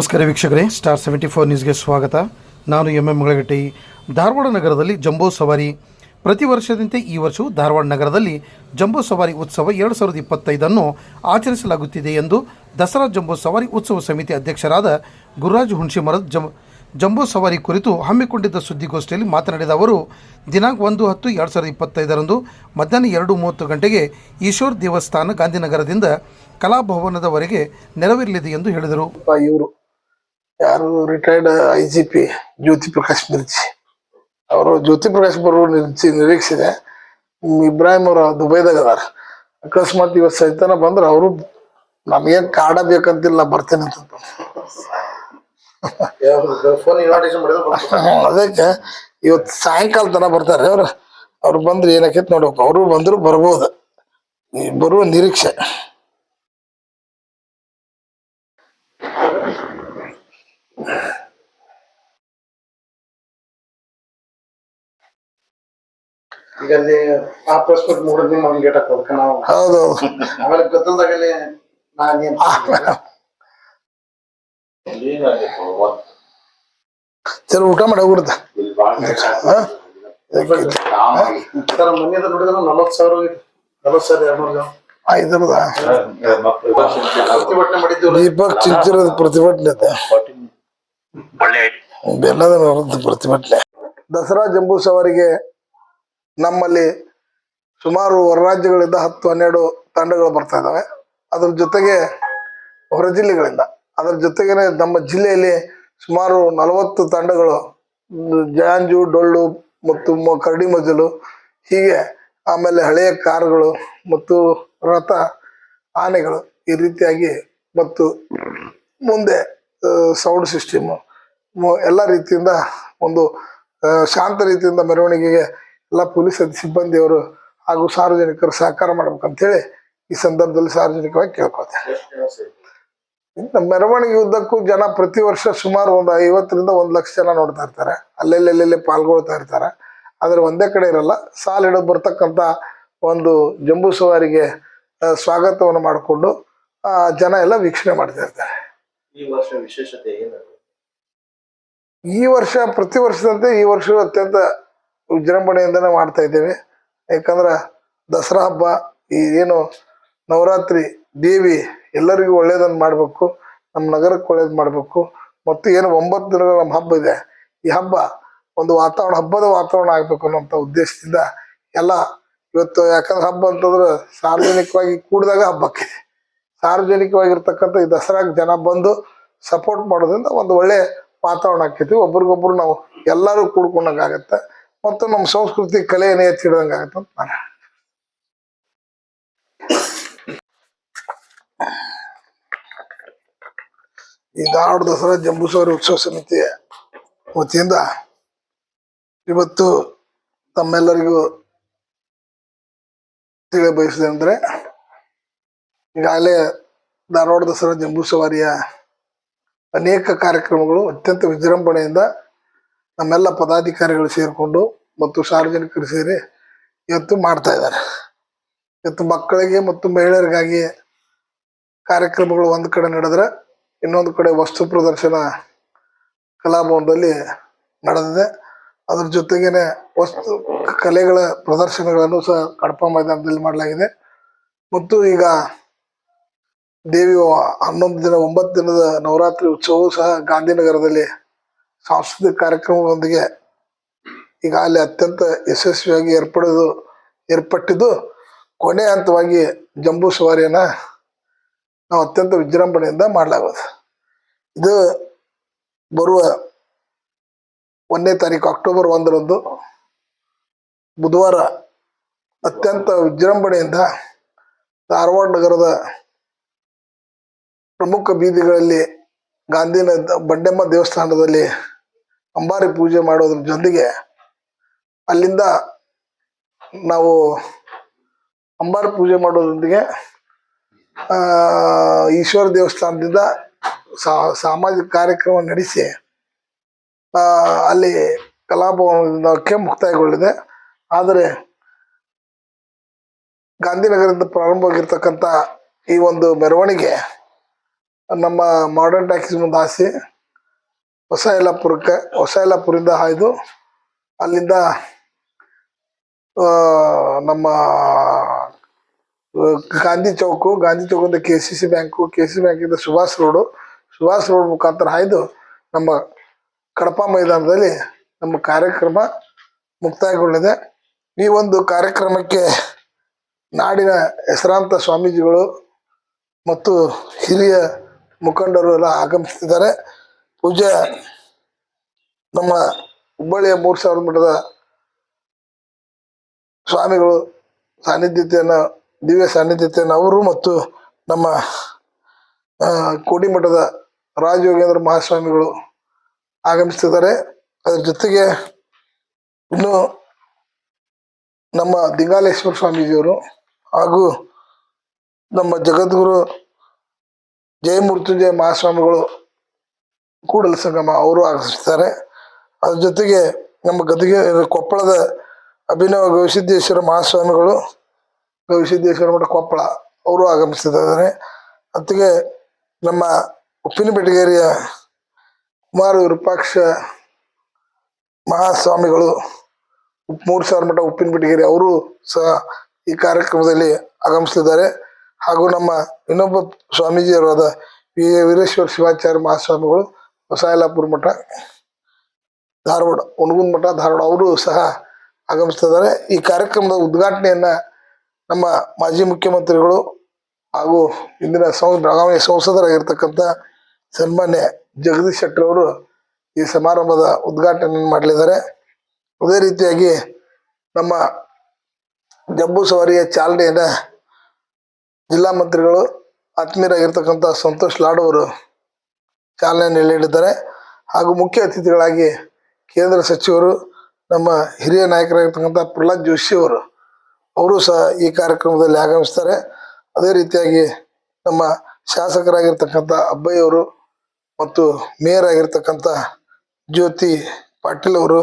ನಮಸ್ಕಾರ ವೀಕ್ಷಕರೇ star seventy four ನ್ಯೂಸ್ಗೆ ಸ್ವಾಗತ. ನಾನು ಎಂ ಎಂ ಮುಳಗಟ್ಟಿ. ಧಾರವಾಡ ನಗರದಲ್ಲಿ ಜಂಬೋ ಸವಾರಿ. ಪ್ರತಿ ವರ್ಷದಂತೆ ಈ ವರ್ಷವೂ ಧಾರವಾಡ ನಗರದಲ್ಲಿ ಜಂಬೋ ಸವಾರಿ ಉತ್ಸವ ಎರಡು ಸಾವಿರದ ಇಪ್ಪತ್ತೈದನ್ನು ಆಚರಿಸಲಾಗುತ್ತಿದೆ ಎಂದು ದಸರಾ ಜಂಬೋ ಸವಾರಿ ಉತ್ಸವ ಸಮಿತಿ ಅಧ್ಯಕ್ಷರಾದ ಗುರುರಾಜ್ ಹುಣಸಿಮರದ್ ಜಂ, ಜಂಬೋ ಸವಾರಿ ಕುರಿತು ಹಮ್ಮಿಕೊಂಡಿದ್ದ ಸುದ್ದಿಗೋಷ್ಠಿಯಲ್ಲಿ ಮಾತನಾಡಿದ ಅವರು, ದಿನಾಂಕ ಒಂದು ಹತ್ತು ಎರಡು ಸಾವಿರದ ಇಪ್ಪತ್ತೈದರಂದು ಮಧ್ಯಾಹ್ನ ಎರಡು ಮೂವತ್ತು ಗಂಟೆಗೆ ಈಶ್ವರ್ ದೇವಸ್ಥಾನ ಗಾಂಧಿನಗರದಿಂದ ಕಲಾಭವನದವರೆಗೆ ನೆರವಿರಲಿದೆ ಎಂದು ಹೇಳಿದರು. ಇವರು ಯಾರು retired I G P Jyoti Prakash Mirchi ಅವರು ಜ್ಯೋತಿ ಪ್ರಕಾಶ್ ಬರುವ ನಿರೀಕ್ಷೆ ನಿರೀಕ್ಷೆ ಇದೆ. ಇಬ್ರಾಹಿಂ ಅವರು ದುಬೈದಾಗ ಅದಾರ ಅಕಸ್ಮಾತ್ ಇವತ್ತು ಸಹಿತನ ಬಂದ್ರೆ ಅವರು ನಮಗೇನ್ ಕಾಡ ಬೇಕಂತಿಲ್ಲ ಬರ್ತೇನೆ ಅಂತ ಅದಕ್ಕೆ ಇವತ್ತು ಸಾಯಂಕಾಲ ತನ ಬರ್ತಾರೆ ಅವ್ರು. ಅವ್ರು ಬಂದ್ರೆ ಏನಾಕೈತಿ ನೋಡ್ಬೇಕು ಅವರು ಬಂದ್ರು ಬರ್ಬೋದು. ಬರುವ ನಿರೀಕ್ಷೆ. ಈಗ ಅಲ್ಲಿ ಆ ಪಾಸ್ಪೋರ್ಟ್ ಮೂರು ದಿನ ಅವ್ನ್ ಗೇಟ್ ಹಾಕೋದಕ್ಕೆ ನಾವು ಹೌದು. ಆಮೇಲೆ ನಾನೇನ್ ಸರಿ ಊಟ ಮಾಡಿ ಹೋಗ್ಬಿಡ್ತ ಸರ್ ಮನೆಯದ ನೋಡಿದ್ರೆ ನಲವತ್ತು ಸಾವಿರ ನಲವತ್ತು ಸಾವಿರ ಎರಡು ನೂರು ಪ್ರತಿಭಟನೆ ಮಾಡಿದ್ದು ದೀಪಕ್ ಚಿಂಚಿರೋದು ಪ್ರತಿಭಟನೆ ಬೆಲ್ಲದ ವಿರುದ್ಧ ಪ್ರತಿಭಟನೆ. ದಸರಾ ಜಂಬೂ ಸವಾರಿಗೆ ನಮ್ಮಲ್ಲಿ ಸುಮಾರು ಹೊರ ರಾಜ್ಯಗಳಿಂದ ಹತ್ತು ಹನ್ನೆರಡು ತಂಡಗಳು ಬರ್ತಾ ಇದಾವೆ ಅದ್ರ ಜೊತೆಗೆ ಹೊರ ಜಿಲ್ಲೆಗಳಿಂದ ಅದ್ರ ಜೊತೆಗೇನೆ ನಮ್ಮ ಜಿಲ್ಲೆಯಲ್ಲಿ ಸುಮಾರು ನಲವತ್ತು ತಂಡಗಳು ಜಾಂಜು ಡೊಳ್ಳು ಮತ್ತು ಮ- ಕರಡಿ ಮಜಲು ಹೀಗೆ ಆಮೇಲೆ ಹಳೆಯ ಕಾರುಗಳು ಮತ್ತು ರಥ ಆನೆಗಳು ಈ ರೀತಿಯಾಗಿ ಮತ್ತು ಮುಂದೆ ಸೌಂಡ್ ಸಿಸ್ಟಮ್ ಎಲ್ಲ ರೀತಿಯಿಂದ ಒಂದು ಶಾಂತ ರೀತಿಯಿಂದ ಮೆರವಣಿಗೆಗೆ ಎಲ್ಲ ಪೊಲೀಸ್ ಸಿಬ್ಬಂದಿಯವರು ಹಾಗೂ ಸಾರ್ವಜನಿಕರು ಸಹಕಾರ ಮಾಡ್ಬೇಕಂತೇಳಿ ಈ ಸಂದರ್ಭದಲ್ಲಿ ಸಾರ್ವಜನಿಕವಾಗಿ ಕೇಳ್ಕೊಳ್ತೇನೆ. ಮೆರವಣಿಗೆ ಉದ್ದಕ್ಕೂ ಜನ ಪ್ರತಿ ವರ್ಷ ಸುಮಾರು ಒಂದು ಐವತ್ತರಿಂದ ಒಂದು ಲಕ್ಷ ಜನ ನೋಡ್ತಾ ಇರ್ತಾರೆ. ಅಲ್ಲೆಲ್ಲೆಲ್ಲೆಲ್ಲೇ ಪಾಲ್ಗೊಳ್ತಾ ಇರ್ತಾರೆ. ಆದರೆ ಒಂದೇ ಕಡೆ ಇರಲ್ಲ ಹಿಡಿದು ಬರ್ತಕ್ಕಂಥ ಒಂದು ಜಂಬೂ ಸವಾರಿಗೆ ಸ್ವಾಗತವನ್ನು ಮಾಡಿಕೊಂಡು ಜನ ಎಲ್ಲ ವೀಕ್ಷಣೆ ಮಾಡ್ತಾ ಇರ್ತಾರೆ. ಈ ವರ್ಷ ವಿಶೇಷತೆ ಏನು ಈ ವರ್ಷ, ಪ್ರತಿ ವರ್ಷದಂತೆ ಈ ವರ್ಷ ಅತ್ಯಂತ ವಿಜೃಂಭಣೆಯಿಂದನೇ ಮಾಡ್ತಾ ಇದ್ದೇವೆ. ಯಾಕಂದ್ರೆ ದಸರಾ ಹಬ್ಬ, ಈ ಏನು ನವರಾತ್ರಿ, ದೇವಿ ಎಲ್ಲರಿಗೂ ಒಳ್ಳೇದನ್ನು ಮಾಡಬೇಕು. ನಮ್ಮ ನಗರಕ್ಕೆ ಒಳ್ಳೇದು ಮಾಡಬೇಕು. ಮತ್ತು ಏನು ಒಂಬತ್ತು ದಿನಗಳ ನಮ್ಮ ಹಬ್ಬ ಇದೆ. ಈ ಹಬ್ಬ ಒಂದು ವಾತಾವರಣ, ಹಬ್ಬದ ವಾತಾವರಣ ಆಗಬೇಕು ಅನ್ನೋಂಥ ಉದ್ದೇಶದಿಂದ ಎಲ್ಲ ಇವತ್ತು ಯಾಕಂದ್ರೆ ಹಬ್ಬ ಅಂತಂದ್ರೆ ಸಾರ್ವಜನಿಕವಾಗಿ ಕೂಡಿದಾಗ ಹಬ್ಬಕ್ಕೆ. ಸಾರ್ವಜನಿಕವಾಗಿರ್ತಕ್ಕಂಥ ಈ ದಸರಾಗೆ ಜನ ಬಂದು ಸಪೋರ್ಟ್ ಮಾಡೋದ್ರಿಂದ ಒಂದು ಒಳ್ಳೆ ವಾತಾವರಣ ಆಕೈತಿ, ಒಬ್ರಿಗೊಬ್ರು ನಾವು ಎಲ್ಲರೂ ಕೂಡ್ಕೊಂಡಂಗಾಗತ್ತೆ ಮತ್ತು ನಮ್ಮ ಸಂಸ್ಕೃತಿ ಕಲೆಯನ್ನೇ ಎತ್ತಿ ಹಿಡ್ದಂಗೆ ಆಗತ್ತೆ ಅಂತ ನಾನು ಈ ಧಾರವಾಡ ದಸರಾ ಜಂಬೂಸವಾರಿ ಉತ್ಸವ ಸಮಿತಿಯ ವತಿಯಿಂದ ಇವತ್ತು ತಮ್ಮೆಲ್ಲರಿಗೂ ತಿಳಿ ಬಯಸಿದೆ ಅಂದ್ರೆ ಈಗಾಗಲೇ ಧಾರವಾಡ ದಸರಾ ಜಂಬೂ ಸವಾರಿಯ ಅನೇಕ ಕಾರ್ಯಕ್ರಮಗಳು ಅತ್ಯಂತ ವಿಜೃಂಭಣೆಯಿಂದ ನಮ್ಮೆಲ್ಲ ಪದಾಧಿಕಾರಿಗಳು ಸೇರಿಕೊಂಡು ಮತ್ತು ಸಾರ್ವಜನಿಕರು ಸೇರಿ ಇವತ್ತು ಮಾಡ್ತಾ ಇದ್ದಾರೆ. ಇವತ್ತು ಮಕ್ಕಳಿಗೆ ಮತ್ತು ಮಹಿಳೆಯರಿಗಾಗಿ ಕಾರ್ಯಕ್ರಮಗಳು ಒಂದು ಕಡೆ ನಡೆದ್ರೆ ಇನ್ನೊಂದು ಕಡೆ ವಸ್ತು ಪ್ರದರ್ಶನ ಕಲಾಭವನದಲ್ಲಿ ನಡೆದಿದೆ. ಅದ್ರ ಜೊತೆಗೇನೆ ವಸ್ತು ಕಲೆಗಳ ಪ್ರದರ್ಶನಗಳನ್ನು ಸಹ ಕಡಪ ಮೈದಾನದಲ್ಲಿ ಮಾಡಲಾಗಿದೆ. ಮತ್ತು ಈಗ ದೇವಿಯ ಹನ್ನೊಂದು ದಿನ, ಒಂಬತ್ತು ದಿನದ ನವರಾತ್ರಿ ಉತ್ಸವವು ಸಹ ಗಾಂಧಿನಗರದಲ್ಲಿ ಸಾಂಸ್ಕೃತಿಕ ಕಾರ್ಯಕ್ರಮಗಳೊಂದಿಗೆ ಈಗಾಗಲೇ ಅತ್ಯಂತ ಯಶಸ್ವಿಯಾಗಿ ಏರ್ಪಡೋದು, ಏರ್ಪಟ್ಟಿದ್ದು ಕೊನೆ ಹಂತವಾಗಿ ಜಂಬೂ ಸವಾರಿಯನ್ನ ನಾವು ಅತ್ಯಂತ ವಿಜೃಂಭಣೆಯಿಂದ ಮಾಡಲಾಗುವುದು. ಇದು ಬರುವ ಒಂದನೇ ತಾರೀಕು, ಅಕ್ಟೋಬರ್ ಒಂದರಂದು ಬುಧವಾರ ಅತ್ಯಂತ ವಿಜೃಂಭಣೆಯಿಂದ ಧಾರವಾಡ ನಗರದ ಪ್ರಮುಖ ಬೀದಿಗಳಲ್ಲಿ ಗಾಂಧಿನ ಬಂಡೆಮ್ಮ ದೇವಸ್ಥಾನದಲ್ಲಿ ಅಂಬಾರಿ ಪೂಜೆ ಮಾಡೋದ್ರ ಜೊತೆಗೆ ಅಲ್ಲಿಂದ ನಾವು ಅಂಬಾರಿ ಪೂಜೆ ಮಾಡೋದ್ರೊಂದಿಗೆ ಈಶ್ವರ ದೇವಸ್ಥಾನದಿಂದ ಸಾಮಾಜಿಕ ಕಾರ್ಯಕ್ರಮ ನಡೆಸಿ ಅಲ್ಲಿ ಅಲ್ಲಿ ಕೆ ಮುಕ್ತಾಯಗೊಳ್ಳಿದೆ ಆದರೆ ಗಾಂಧಿನಗರದಿಂದ ಪ್ರಾರಂಭವಾಗಿರ್ತಕ್ಕಂಥ ಈ ಒಂದು ಮೆರವಣಿಗೆ ನಮ್ಮ ಮಾಡರ್ನ್ ಟ್ಯಾಕ್ಸಿ ಮುಂದೆ ಹಾಸಿ ಹೊಸ ಯಲ್ಲಾಪುರಕ್ಕೆ ಹೊಸ ಯಲ್ಲಾಪುರಿಂದ ಹಾಯ್ದು ಅಲ್ಲಿಂದ ನಮ್ಮ Gandhi Chowk Gandhi ಚೌಕಿಂದ K C C bank K C ಬ್ಯಾಂಕಿಂದ ಸುಭಾಷ್ ರೋಡು, ಸುಭಾಷ್ ರೋಡ್ ಮುಖಾಂತರ ಹಾಯ್ದು ನಮ್ಮ ಕಡಪ ಮೈದಾನದಲ್ಲಿ ನಮ್ಮ ಕಾರ್ಯಕ್ರಮ ಮುಕ್ತಾಯಗೊಂಡಿದೆ ಈ ಒಂದು ಕಾರ್ಯಕ್ರಮಕ್ಕೆ ನಾಡಿನ ಹೆಸರಾಂತ ಸ್ವಾಮೀಜಿಗಳು ಮತ್ತು ಹಿರಿಯ ಮುಖಂಡರು ಎಲ್ಲ ಆಗಮಿಸ್ತಿದ್ದಾರೆ. ಪೂಜೆ ನಮ್ಮ ಹುಬ್ಬಳ್ಳಿಯ ಮೂರು ಸಾವಿರ ಮಠದ ಸ್ವಾಮಿಗಳು ಸಾನ್ನಿಧ್ಯತೆಯನ್ನು, ದಿವ್ಯ ಸಾನ್ನಿಧ್ಯತೆಯನ್ನು ಅವರು ಮತ್ತು ನಮ್ಮ ಕೋಡಿಮಠದ ರಾಜಯೋಗೇಂದ್ರ ಮಹಾಸ್ವಾಮಿಗಳು ಆಗಮಿಸ್ತಿದ್ದಾರೆ. ಅದರ ಜೊತೆಗೆ ಇನ್ನು ನಮ್ಮ ದಿಂಗಾಲೇಶ್ವರ ಸ್ವಾಮೀಜಿಯವರು ಹಾಗೂ ನಮ್ಮ ಜಗದ್ಗುರು ಜಯಮೂರ್ತುಂಜಯ ಮಹಾಸ್ವಾಮಿಗಳು ಕೂಡಲ ಸಂಗಮ ಅವರು ಆಗಮಿಸ್ತಾರೆ. ಅದ್ರ ಜೊತೆಗೆ ನಮ್ಮ ಗದಗ ಕೊಪ್ಪಳದ ಅಭಿನವ ಗವಿಸಿದ್ದೇಶ್ವರ ಮಹಾಸ್ವಾಮಿಗಳು, ಗವಿಸಿದ್ದೇಶ್ವರ ಮಠ ಕೊಪ್ಪಳ ಅವರು ಆಗಮಿಸ್ತಿದ್ದಾರೆ. ಅತ್ತಿಗೆ ನಮ್ಮ ಉಪ್ಪಿನ ಬೆಟಗೇರಿಯ ಕುಮಾರ ವಿರೂಪಾಕ್ಷ ಮಹಾಸ್ವಾಮಿಗಳು, ಮೂರು ಸಾವಿರ ಮಠ ಉಪ್ಪಿನ ಬೆಟಗೇರಿ ಅವರು ಸಹ ಈ ಕಾರ್ಯಕ್ರಮದಲ್ಲಿ ಆಗಮಿಸ್ತಿದ್ದಾರೆ. ಹಾಗೂ ನಮ್ಮ ಇನ್ನೊಬ್ಬ ಸ್ವಾಮೀಜಿಯವರಾದ ವಿ ವೀರೇಶ್ವರ ಶಿವಾಚಾರ್ಯ ಮಹಾಸ್ವಾಮಿಗಳು ಹೊಸಾಯಲಾಪುರ ಮಠ, ಧಾರವಾಡ ಉಣಗುಂದ್ ಮಠ, ಧಾರವಾಡ, ಅವರು ಸಹ ಆಗಮಿಸ್ತಿದ್ದಾರೆ. ಈ ಕಾರ್ಯಕ್ರಮದ ಉದ್ಘಾಟನೆಯನ್ನ ನಮ್ಮ ಮಾಜಿ ಮುಖ್ಯಮಂತ್ರಿಗಳು ಹಾಗೂ ಇಂದಿನ ಸಂ ಸಂಸದರಾಗಿರ್ತಕ್ಕಂಥ ಸನ್ಮಾನ್ಯ ಜಗದೀಶ್ ಶೆಟ್ಟರ್ ಅವರು ಈ ಸಮಾರಂಭದ ಉದ್ಘಾಟನೆಯನ್ನು ಮಾಡಲಿದ್ದಾರೆ. ಅದೇ ರೀತಿಯಾಗಿ ನಮ್ಮ ಜಂಬೂ ಸವಾರಿಯ ಚಾಲನೆಯನ್ನ ಜಿಲ್ಲಾ ಮಂತ್ರಿಗಳು ಆತ್ಮೀಯರಾಗಿರ್ತಕ್ಕಂಥ ಸಂತೋಷ್ ಲಾಡ್ ಅವರು ಚಾಲನೆ ನೀಡಿದ್ದಾರೆ ಹಾಗೂ ಮುಖ್ಯ ಅತಿಥಿಗಳಾಗಿ ಕೇಂದ್ರ ಸಚಿವರು, ನಮ್ಮ ಹಿರಿಯ ನಾಯಕರಾಗಿರ್ತಕ್ಕಂಥ ಪ್ರಹ್ಲಾದ್ ಜೋಶಿ ಅವರು ಅವರು ಸಹ ಈ ಕಾರ್ಯಕ್ರಮದಲ್ಲಿ ಆಗಮಿಸ್ತಾರೆ. ಅದೇ ರೀತಿಯಾಗಿ ನಮ್ಮ ಶಾಸಕರಾಗಿರ್ತಕ್ಕಂಥ ಅಬ್ಬಯ್ಯವರು ಮತ್ತು ಮೇಯರ್ ಆಗಿರ್ತಕ್ಕಂಥ ಜ್ಯೋತಿ ಪಾಟೀಲ್ ಅವರು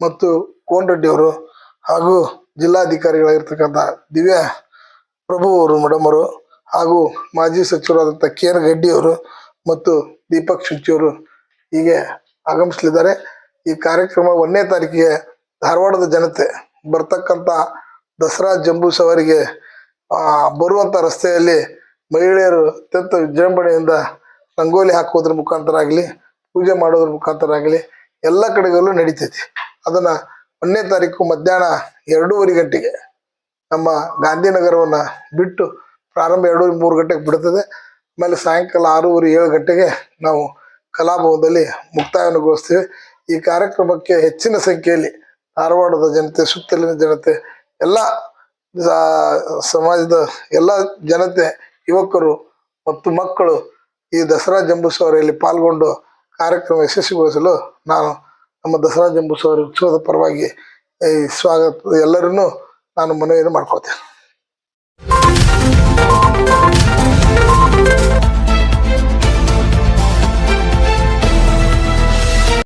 ಮತ್ತು ಕೋನ್ ಅವರು ಹಾಗೂ ಜಿಲ್ಲಾಧಿಕಾರಿಗಳಾಗಿರ್ತಕ್ಕಂಥ ದಿವ್ಯಾ ಪ್ರಭು ಅವರು ಮೇಡಮ್ ಅವರು, ಹಾಗೂ ಮಾಜಿ ಸಚಿವರಾದಂಥ ಕೆ ಆರ್ ರೆಡ್ಡಿ ಅವರು ಮತ್ತು ದೀಪಕ್ ಶುಚಿ ಅವರು ಹೀಗೆ ಆಗಮಿಸಲಿದ್ದಾರೆ. ಈ ಕಾರ್ಯಕ್ರಮ ಒಂದನೇ ತಾರೀಕಿಗೆ ಧಾರವಾಡದ ಜನತೆ ಬರ್ತಕ್ಕಂಥ ದಸರಾ ಜಂಬೂ ಸವಾರಿಗೆ ಬರುವಂಥ ರಸ್ತೆಯಲ್ಲಿ ಮಹಿಳೆಯರು ಅತ್ಯಂತ ವಿಜೃಂಭಣೆಯಿಂದ ರಂಗೋಲಿ ಹಾಕುವುದ್ರ ಮುಖಾಂತರ ಆಗಲಿ ಪೂಜೆ ಮಾಡೋದ್ರ ಮುಖಾಂತರ ಆಗಲಿ ಎಲ್ಲ ಕಡೆಗಳಲ್ಲೂ ನಡೀತೈತಿ. ಅದನ್ನ ಒಂದನೇ ತಾರೀಕು ಮಧ್ಯಾಹ್ನ ಎರಡೂವರೆ ಗಂಟೆಗೆ ನಮ್ಮ ಗಾಂಧಿನಗರವನ್ನು ಬಿಟ್ಟು ಪ್ರಾರಂಭ ಎರಡು ಮೂರು ಗಂಟೆಗೆ ಬಿಡುತ್ತದೆ ಆಮೇಲೆ ಸಾಯಂಕಾಲ ಆರೂವರೆ ಏಳು ಗಂಟೆಗೆ ನಾವು ಕಲಾಭವನದಲ್ಲಿ ಮುಕ್ತಾಯಗೊಳಿಸ್ತೀವಿ ಈ ಕಾರ್ಯಕ್ರಮಕ್ಕೆ ಹೆಚ್ಚಿನ ಸಂಖ್ಯೆಯಲ್ಲಿ ಧಾರವಾಡದ ಜನತೆ, ಸುತ್ತಲಿನ ಜನತೆ, ಎಲ್ಲ ಸಮಾಜದ ಎಲ್ಲ ಜನತೆ, ಯುವಕರು ಮತ್ತು ಮಕ್ಕಳು ಈ ದಸರಾ ಜಂಬೂಸವರಿಯಲ್ಲಿ ಪಾಲ್ಗೊಂಡು ಕಾರ್ಯಕ್ರಮ ಯಶಸ್ವಿಗೊಳಿಸಲು ನಾನು ನಮ್ಮ ದಸರಾ ಜಂಬೂಸವರ ಸವಾರಿ ಉತ್ಸವದ ಪರವಾಗಿ ಈ ಸ್ವಾಗತ ಎಲ್ಲರನ್ನೂ ನಾನು ಮನವಿಯನ್ನು ಮಾಡ್ಕೊಳ್ತೇನೆ